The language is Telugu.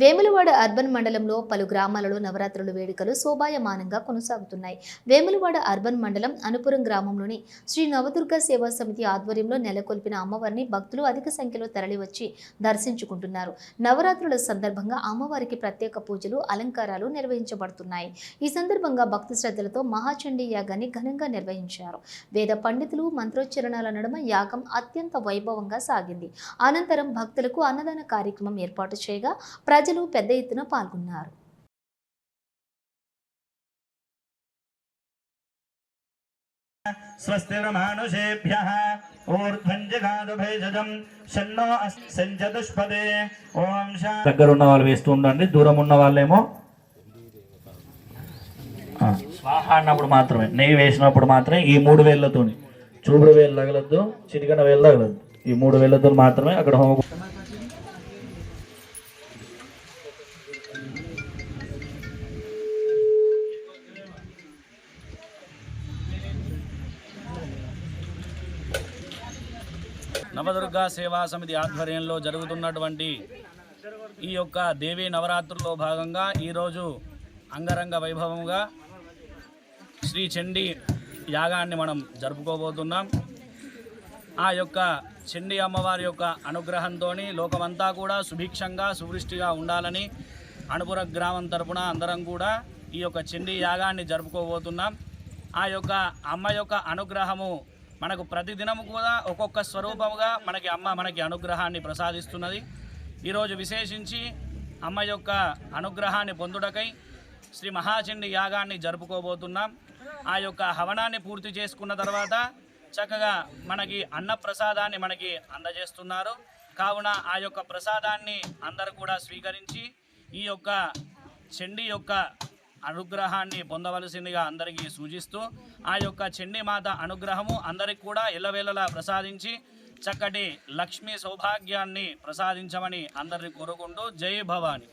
వేములవాడ అర్బన్ మండలంలో పలు గ్రామాలలో నవరాత్రుల వేడుకలు శోభాయమానంగా కొనసాగుతున్నాయి. వేములవాడ అర్బన్ మండలం అనుపురం గ్రామంలోని శ్రీ నవదుర్గ సేవా సమితి ఆధ్వర్యంలో నెలకొల్పిన అమ్మవారిని భక్తులు అధిక సంఖ్యలో తరలివచ్చి దర్శించుకుంటున్నారు. నవరాత్రుల సందర్భంగా అమ్మవారికి ప్రత్యేక పూజలు అలంకారాలు నిర్వహించబడుతున్నాయి. ఈ సందర్భంగా భక్తి శ్రద్ధలతో మహాచండీ యాగాన్ని ఘనంగా నిర్వహించారు. వేద పండితులు మంత్రోచ్చరణాల నడుమ యాగం అత్యంత వైభవంగా సాగింది. అనంతరం భక్తులకు అన్నదాన కార్యక్రమం ఏర్పాటు చేయగా ప్రజలు పెద్ద ఎత్తున పాల్గొన్నారు स्वस्तिर्मानुषेभ्यः ऊर्ध्वञ्जगादुभैजजम् शन्नो सञ्चतुष्पदे ॐ शा దగ్గర ఉన్న వాళ్ళు వేస్తూ ఉండండి దూరం ఉన్న వాళ్ళేమో ఆ, స్వాహ అన్నప్పుడు మాత్రమే నెయ్యి వేసినప్పుడు మాత్రమే ఈ మూడు వేళ్ళతోని చూపుడు వేలు తగలద్దు చిటికన వేలు తగలద్దు ఈ మూడు వేళ్ళతో మాత్రమే అక్కడ హోమ నవదుర్గా సేవా సమితి ఆధ్వర్యంలో జరుగుతున్నటువంటి ఈ యొక్క దేవీ నవరాత్రుల్లో భాగంగా ఈరోజు అంగరంగ వైభవంగా శ్రీ చండీ యాగాన్ని మనం జరుపుకోబోతున్నాం. ఆ యొక్క చండీ అమ్మవారి యొక్క అనుగ్రహంతో లోకమంతా కూడా సుభిక్షంగా సువృష్టిగా ఉండాలని అణుపుర గ్రామం తరపున అందరం కూడా ఈ యొక్క చండీ యాగాన్ని జరుపుకోబోతున్నాం. ఆ యొక్క అమ్మ యొక్క అనుగ్రహము మనకు ప్రతిదినము కూడా ఒక్కొక్క స్వరూపముగా మనకి అమ్మ మనకి అనుగ్రహాన్ని ప్రసాదిస్తున్నది. ఈరోజు విశేషించి అమ్మ యొక్క అనుగ్రహాన్ని పొందుటకై శ్రీ మహాచండి యాగాన్ని జరుపుకోబోతున్నాం. ఆ యొక్క హవనాన్ని పూర్తి చేసుకున్న తర్వాత చక్కగా మనకి అన్న ప్రసాదాన్ని మనకి అందజేస్తున్నారు. కావున ఆ యొక్క ప్రసాదాన్ని అందరు కూడా స్వీకరించి ఈ యొక్క చండి యొక్క అనుగ్రహాన్ని పొందవలసిందిగా అందరికీ సూచిస్తూ ఆ యొక్క చండీ మాత అనుగ్రహము అందరికి కూడా ఎల్లవేళలా ప్రసాదించి చక్కటి లక్ష్మీ సౌభాగ్యాన్ని ప్రసాదించమని అందరిని కోరుకుంటూ జై భవాని.